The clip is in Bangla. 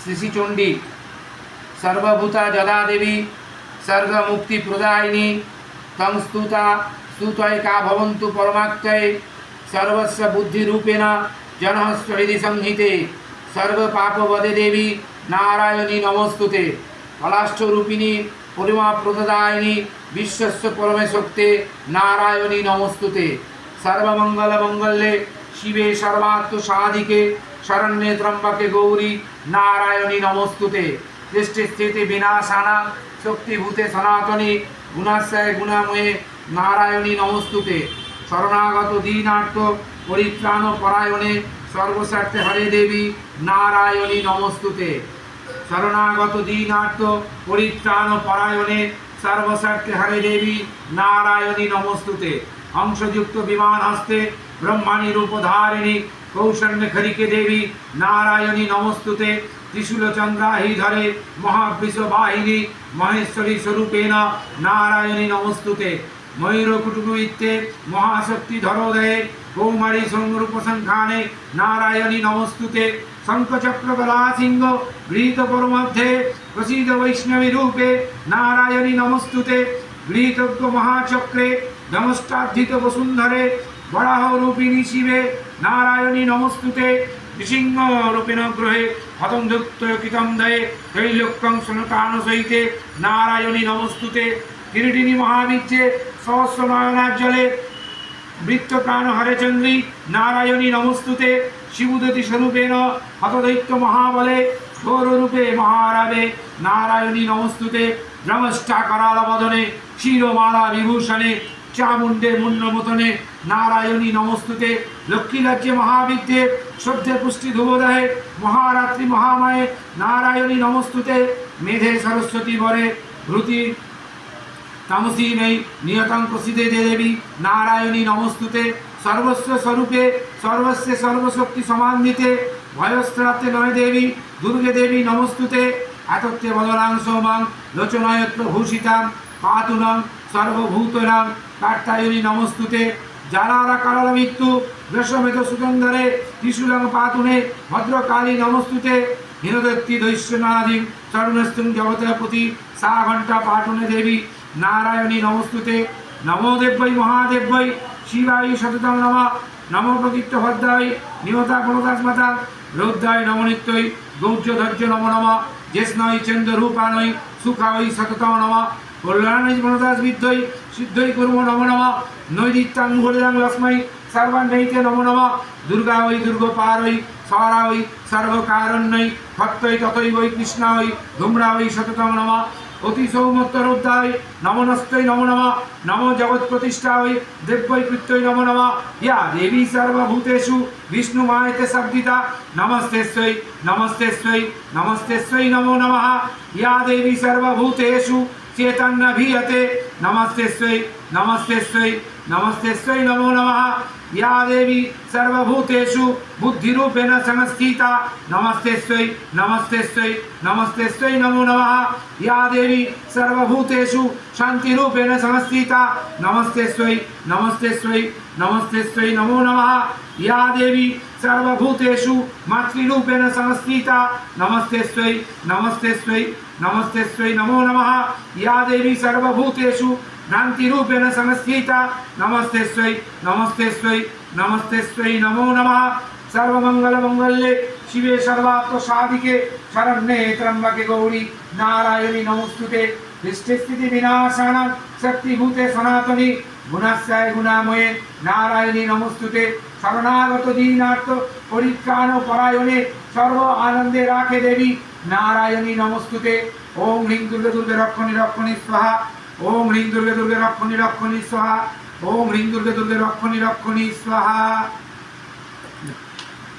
শ্রীচণ্ডী সর্বভূতা যদা দেবী সর্বমুক্তিপ্রদায়িনী তং স্তুতা স্তুতয়কা ভবন্তু পরমাত্ময়ে, সর্বস্ব বুদ্ধিরূপেণ জনহস্য হৃদি সংহিতে, সর্বপাপবদে দেবী নারায়ণী নমস্তুতে। কলাষ্ঠরূপিণী পরিমা প্রদায়িনী বিশ্বস্য পরমে শক্তে নারায়ণী নমস্তুতে। সর্বমঙ্গল মঙ্গলে শিবে সর্বাত্ম সাধিকে শরণ্যে ত্রম্বকে গৌরী নারায়ণী নমস্তুতে। দৃষ্টি স্থিতি বিনাশানা, শক্তিভূতে সনাতনী গুণাশ্রয় গুণাময়ে নারায়ণী নমস্তুতে। শরণাগত দীনার্থ, পরিত্রাণ পরায়ণে সর্বস্বার্থে হরে দেবী নারায়ণী নমস্তুতে। শরণাগত দীনার্থ, পরিত্রাণ পরায়ণে সর্বস্বার্থে হরে দেবী নারায়ণী নমস্তুতে। অংশযুক্ত বিমান হস্তে ব্রহ্মাণী রূপধারিণী কৌশল্য খরিকে দেবী নারায়ণী নমস্তুতে ত্রিশূল চন্দ্রাহি ধরে মহাবৃষ বাহিনী মহেশ্বরী স্বরূপেণ নারায়ণী নমস্তুতে ময়ূরকুটুকুবিত্তে মহাশক্তি ধরোদয়ে কৌমারী সংরূপ সংখ্যানে নারায়ণী নমস্তুতে শঙ্খচক্র গলা সিংহ গৃহীত পরমধ্যে প্রসিদ্ধ বৈষ্ণবী রূপে নারায়ণী নমস্তুতে গৃহীতজ্ঞ মহাচক্রে নমস্তার্ধিত বসুন্ধরে বরাহ রূপিণী শিবে নারায়ণী নমস্তুতে নৃসিংহ রূপেণ গ্রহে হতঞ্জুক্ত কৃতম দয়ে ত্রৈলোক্যং সনতান সহিতে নারায়ণী নমস্তুতে কিরিটিনী মহাবিদ্যে সহস্র নয়নার জলে বৃত্ত প্রাণ হরেচন্দ্রী নারায়ণী নমস্তুতে, শিবুদতি স্বরূপেণ হতদৈত্য মহাবলে গৌররূপে মহারাবে নারায়ণী নমস্তুতে ব্রহ্মষ্ঠা করাল বদনে ক্ষীরমালা বিভূষণে চামুণ্ডে মুন্নমতনে নারায়ণী নমস্তুতে, লক্ষ্মীরাজ্যে মহাবিদ্যে শ্রদ্ধে পুষ্টি ধুবোদয়ে মহারাত্রি মহামায়ে নারায়ণী নমস্তুতে, মেধে সরস্বতী বরে ভৃতি তামসী নেই, নিয়তং প্রসিদ্ধে দেবী, নারায়ণী নমস্তুতে, সর্বস্ব স্বরূপে, সর্বস্ব সর্বশক্তি সমান্বিতে, ভয়স্ত্রাতে নয় দেবী, দুর্গে দেবী নমস্তুতে এতত্তে বদনাংশ মাং লোচনয়ত্র ভূষিতাম পাতুনং সর্বভূতনাং কার্তায়নী নমস্তুতে। জালারা কালাল মৃত্যু বৃষমেত সুগন্ধরে ত্রিশূলং পাতুনে ভদ্রকালী নমস্তুতে। হীনদত্তি দৈশ্যনাদিম চরণস্তুং জগতপতি সা ঘণ্টা পাটনে দেবী নারায়ণী নমস্তুতে। নমো দেব্যৈ মহাদেব্যৈ শিবাই সততং নম। নম প্রকৃত ভদ্রায় নিহতা গুণদাসমতা রৌদ্রায় নমনিত্যই গৌর্য ধৈর্য নম নম। জ্যেষ্ণৈ চন্দ্র রূপানৈ সুখাই সততং নম। কল্যাণৈ গুণদাস বিদ্ধৈ সিদ্ধৈ কুর্ম নম নম। নৈদিত্যাং মুহুর্দাং লক্ষ্মৈ সর্বান্নৈতে নম নম। দুর্গা ওই দুর্গপারৈ সরা ওই সর্বকারণ্যৈ ভক্তৈ ততৈ বৈ কৃষ্ণা ওই, ধূম্রা ওই সততং নম। অতি সৌমত্তরোদ্ধায় নমনস্তৈ নম নম নম। জগৎ প্রতিষ্ঠায় দেব্যৈ কৃত্যৈ নম নম। ইয়া দেবী সর্বভূতেষু, বিষ্ণু মায়েতে শব্দিতা নমস্তেস্বৈ নমস্তেস্বৈ নমস্তেস্বৈ নমো নমঃ। ইয়া দেবী সর্বভূতেষু চেতান্নাভীয়তে নমস্তেশ্বৈ নমস্তেশ্বৈ নমস্তেশ্বৈ নমো নমঃ ইয়া দেবী সর্বভূতেষু বুদ্ধিরূপেণ সংস্থিতা নমস্তেশ্বৈ নমস্তেশ্বৈ নমস্তেশ্বৈ নমো নমঃ ইয়া দেবী সর্বভূতেষু শান্তিরূপেণ সংস্থিতা নমস্তেশ্বৈ নমস্তেশ্বৈ নমস্তেশ্বৈ নমো নমঃ ইয়া দেবী সর্বভূতেষু মাতৃরূপেণ সংস্থিতা নমস্তেশ্বৈ নমস্তেশ্বৈ নমস্তেশ্বৈ নমো নমঃ ইয়া দেবী সর্বভূতেষু ভ্রান্তিরূপেণ সংস্থিতা নমস্তেশ্বৈ নমস্তেশ্বৈ নমস্তে নমস্তেশ্বরী নমো নম। সর্বমঙ্গল মঙ্গলে শিবে সর্বাত্ম সাধিকে শরণে ত্রম্বকে গৌরী নারায়ণী নমস্তুতে। দৃষ্টিস্থিতি বিনাশানাম শক্তিভূতে সনাতনি গুণাশ্রয় গুণাময়ে নারায়ণী নমস্তুতে। শরণাগত দীনার্থ পরিত্রাণ পরায়ণে সর্ব আনন্দে রাখে দেবী নারায়ণী নমস্তুতে। ওম হ্রিং দুর্গে দুর্গে রক্ষণী রক্ষণী স্বাহা। ওম হ্রিং দুর্গে দুর্গে রক্ষণী রক্ষণী স্বাহা। ওম হ্রিং দুর্গে দুর্গে রক্ষণী রক্ষণী স্বাহা।